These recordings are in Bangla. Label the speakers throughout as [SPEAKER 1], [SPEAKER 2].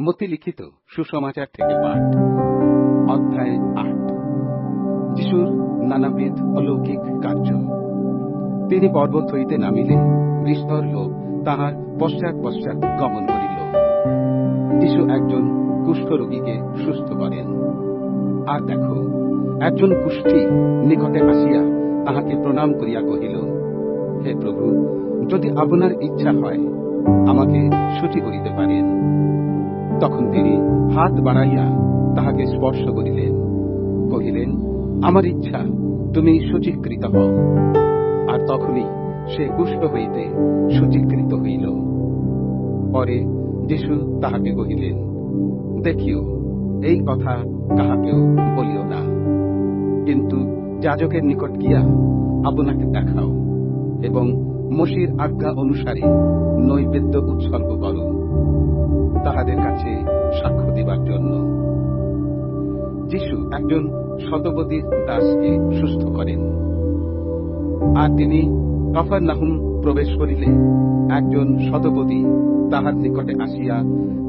[SPEAKER 1] মতি লিখিত সুসমাচার থেকে পাঠ, অধ্যায় আট। যিশুর নানাবিধ অলৌকিক কার্য। তিনি পর্বত হইতে নামিলে বিস্তর লোক তাহার পশ্চাৎ পশ্চাৎ গমন করিল। যিশু একজন কুষ্ঠরোগীকে সুস্থ করেন। আর দেখো, একজন কুষ্ঠী নিকটে আসিয়া তাহাকে প্রণাম করিয়া কহিল, হে প্রভু, যদি আপনার ইচ্ছা হয়, আমাকে সূচি করিতে পারেন। তখন তিনি হাত বাড়াইয়া তাহাকে স্পর্শ করিলেন। কহিলেন, আমার ইচ্ছা, তুমি সূচীকৃত হও। আর তখনই সে কুষ্ঠ হইতে সূচীকৃত হইল। পরে যিশু তাহাকে কহিলেন, দেখিও, এই কথা কাহাকেও বলিও না। কিন্তু যাজকের নিকট গিয়া আপনাকে দেখাও এবং মসির আজ্ঞা অনুসারে নৈবেদ্য উৎসর্গ করো। তাহাদের কাছে সাক্ষ্য দিবার জন্য। যিশু একজন শতপদীর দাসকে সুস্থ করেন। আর তিনি কফার নাহুম প্রবেশ করিলে একজন শতপদী তাহার নিকটে আসিয়া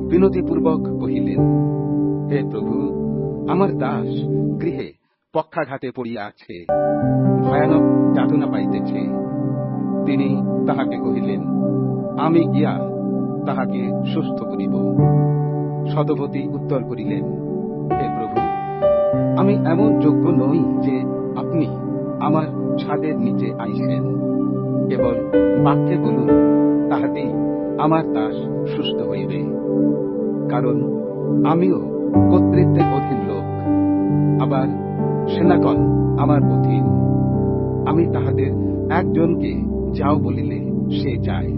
[SPEAKER 1] বিনতিপূর্বক কহিলেন, হে প্রভু, আমার দাস গৃহে পক্ষাঘাতে পড়িয়া আছে, ভয়ানক যাতনা পাইতেছে। তিনি তাহাকে কহিলেন, আমি গিয়া তাহাকে সুস্থ করিব। শতপতি উত্তর করিলেন, হে প্রভু, আমি এমন যোগ্য নই যে আপনি আমার ছাদের নিচে আইসেন। কেবল বাক্যে বলুন তাহাতেই আমার দাস সুস্থ হইবে। কারণ আমিও কর্তৃত্বের অধীন লোক, আবার সেনাগণ আমার অধীন। আমি তাহাদের একজনকে যাও বলিলে সে যায়,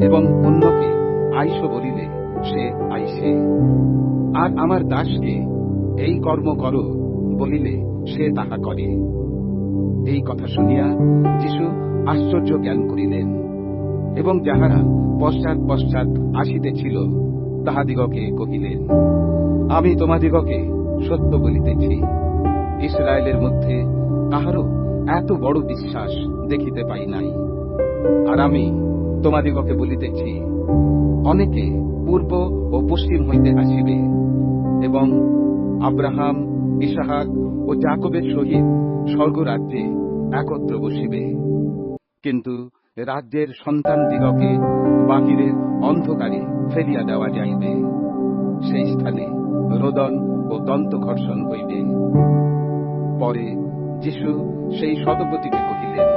[SPEAKER 1] এবং অন্যকে আইস বলিলে সে আইসে। আর আমার দাসকে এই কর্ম করো বলিলে সে তাহা করে। এই কথা শুনিয়া যিশু আশ্চর্য জ্ঞান করিলেন এবং যাহারা পশ্চাৎ পশ্চাৎ আসিতেছিল, তাহাদিগকে কহিলেন, আমি তোমাদিগকে সত্য বলিতেছি। ইসরায়েলের মধ্যে কাহারও এত বড় বিশ্বাস দেখিতে পাই নাই। আর আমি তোমাদিগকে বলিতেছি, অনেকে পূর্ব ও পশ্চিম হইতে আসিবে এবং আব্রাহাম, ইসাহাক ও জাকবের সহিত স্বর্গরাজ্যে একত্র বসিবে। কিন্তু রাজ্যের সন্তান দিগকে বাহিরের অন্ধকারে ফেলিয়া দেওয়া যাইবে। সেই স্থানে রোদন ও দন্ত ঘর্ষণ হইবে। পরে যিশু সেই শতপতিকে কহিলেন,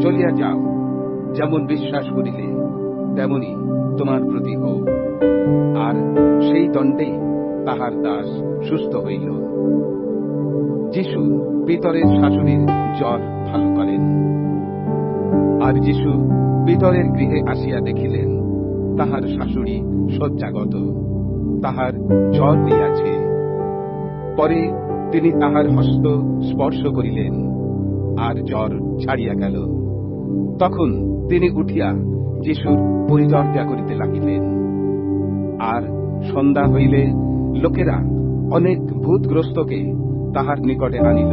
[SPEAKER 1] চলিয়া যাও। যেমন বিশ্বাস করিলে তেমনি তোমার প্রতি হোক আর সেই দণ্ডেই তাহার দাস সুস্থ হইল। যিশু পিতরের শাশুড়ির জ্বর ভালো করেন আর যিশু পিতরের গৃহে আসিয়া দেখিলেন, তাহার শাশুড়ি শয্যাগত, তাহার জ্বর হইয়াছে পরে তিনি তাহার হস্ত স্পর্শ করিলেন, আর জ্বর ছাড়িয়া গেল। তখন তিনি উঠিয়া যিশুর পরিচর্যা করিতে লাগিলেন। আর সন্ধ্যা হইলে লোকেরা অনেক ভূতগ্রস্তকে তাহার নিকটে আনিল।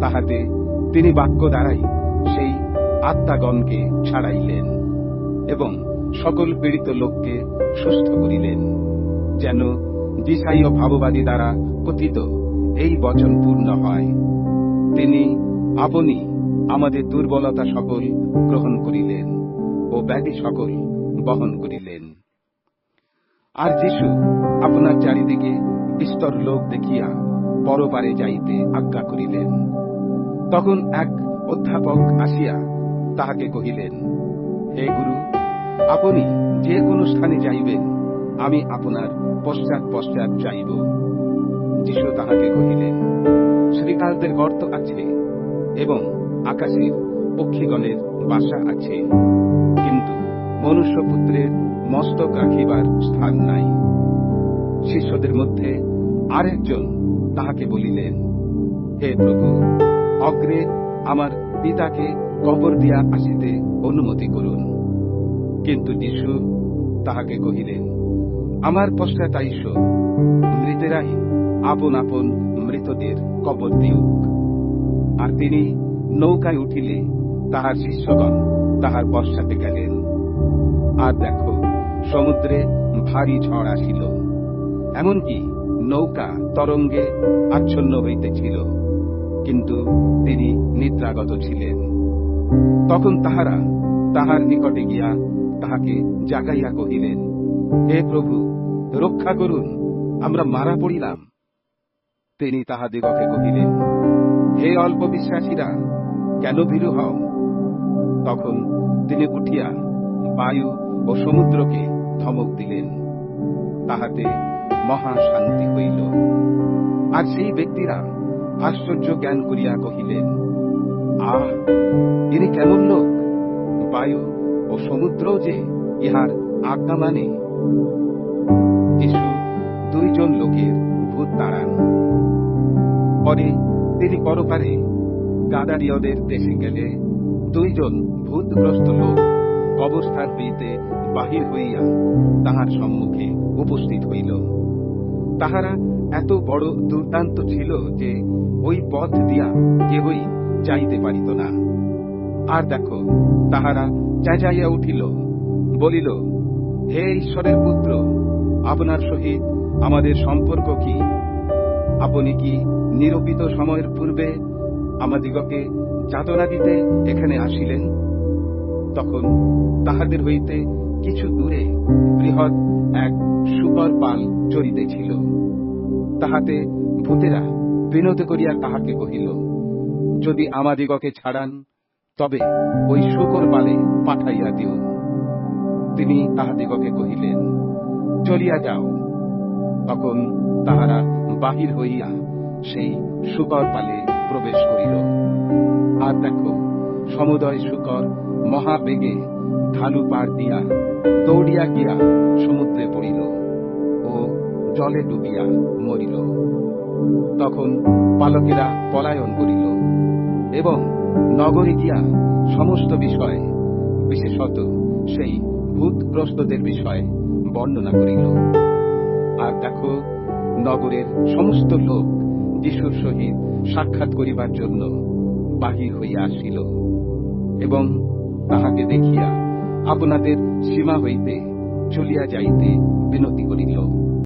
[SPEAKER 1] তাহাতে তিনি বাক্য দ্বারাই সেই আত্মাগণকে ছাড়াইলেন এবং সকল পীড়িত লোককে সুস্থ করিলেন, যেন দিশাইয় ভাববাদী দ্বারা কথিত এই বচন পূর্ণ হয়। তিনি আপনি আমাদের দুর্বলতা সকল গ্রহণ করিলেন ও ব্যাধি সকল বহন করিলেন। আর যিশু আপনার চারিদিকে বিস্তর লোক দেখিয়া পরপারে যাইতে আজ্ঞা করিলেন। তখন এক অধ্যাপক আসিয়া তাহাকে কহিলেন, হে গুরু, আপনি যে কোনো স্থানে যাইবেন, আমি আপনার পশ্চাৎ পশ্চাৎ যাইব। যিশু তাহাকে কহিলেন, শ্রীকালদের গর্ত আছে এবং আকাশের পক্ষীগণের বাসা আছে। কিন্তু মনুষ্যপুত্রের মস্তক রাখিবার স্থান নাই। শিষ্যদের মধ্যে আরেকজন তাহাকে বলিলেন, হে প্রভু, অগ্রে আমার পিতাকে কবর দিয়া আসিতে অনুমতি করুন। কিন্তু যিশু তাহাকে কহিলেন, আমার পশ্চাৎ আইস মৃতেরাই আপন আপন মৃতদের কবর দিউক। আর তিনি নৌকায় উঠিলে তাহার শিষ্যগণ তাহার পশ্চাতে গেলেন। আর দেখো, সমুদ্রে ভারী ঝড় আসিল। এমনকি নৌকা তরঙ্গে আচ্ছন্ন হইতেছিল, কিন্তু তিনি নিদ্রাগত ছিলেন। তখন তাহারা তাহার নিকটে গিয়া তাহাকে জাগাইয়া কহিলেন, হে প্রভু, রক্ষা করুন, আমরা মারা পড়িলাম। তিনি তাহাদিগকে কহিলেন, হে অল্প বিশ্বাসীরা কেন ভীরু হও? তখন তিনি উঠিয়া বায়ু ও সমুদ্রকে ধমক দিলেন। তাহাতে মহা শান্তি হইল। আর সেই ব্যক্তিরা আশ্চর্য জ্ঞান করিয়া কহিলেন, আহ, ইনি কেমন লোক? বায়ু ও সমুদ্র যে ইহার আজ্ঞা মানে? যিশু দুইজন লোকের ভূত তাড়ান পরে তিনি পরপারে গাদারিয়দের দেশে গেলে দুইজন ভূতগ্রস্ত লোক কবরস্থান হইতে বাহির হইয়া তাহার সম্মুখে উপস্থিত হইল। তাহারা এত বড় দুর্দান্ত ছিল যে ওই পথ দিয়া কেহই যাইতে পারিত না। আর দেখো, তাহারা চেঁচাইয়া উঠিল, বলিল, হে ঈশ্বরের পুত্র, আপনার সহিত আমাদের সম্পর্ক কি? আপনি কি নিরূপিত সময়ের পূর্বে আমাদিগকে যাতনা দিতে এখানে আসিলেন। তখন তাহাদের হইতে কিছু দূরে বৃহৎ এক সুকর পাল চড়িতেছিল তাহাতে ভূতেরা বিনোদ করিয়া তাহাকে কহিল, যদি আমাদিগকে ছাড়ান, তবে ওই শুকর পালে পাঠাইয়া দিও। তিনি তাহাদিগকে কহিলেন, চলিয়া যাও। তখন তাহারা বাহির হইয়া সেই শুকর পালে প্রবেশ করিল। আর দেখো, সমুদয় শুকর মহাবেগে ঢালু পার দিয়া দৌড়িয়া গিয়া সমুদ্রে পড়িল ও জলে ডুবিয়া মরিল। তখন পালকেরা পলায়ন করিল এবং নগরে গিয়া সমস্ত বিষয়, বিশেষত সেই ভূতগ্রস্তদের বিষয়ে বর্ণনা করিল। আর দেখো, নগরের সমস্ত লোক যিশুর সহিত সাক্ষাৎ করিবার জন্য বাহির হইয়া আসিল এবং তাহাকে দেখিয়া আপনাদের সীমা হইতে চলিয়া যাইতে বিনতি করিল।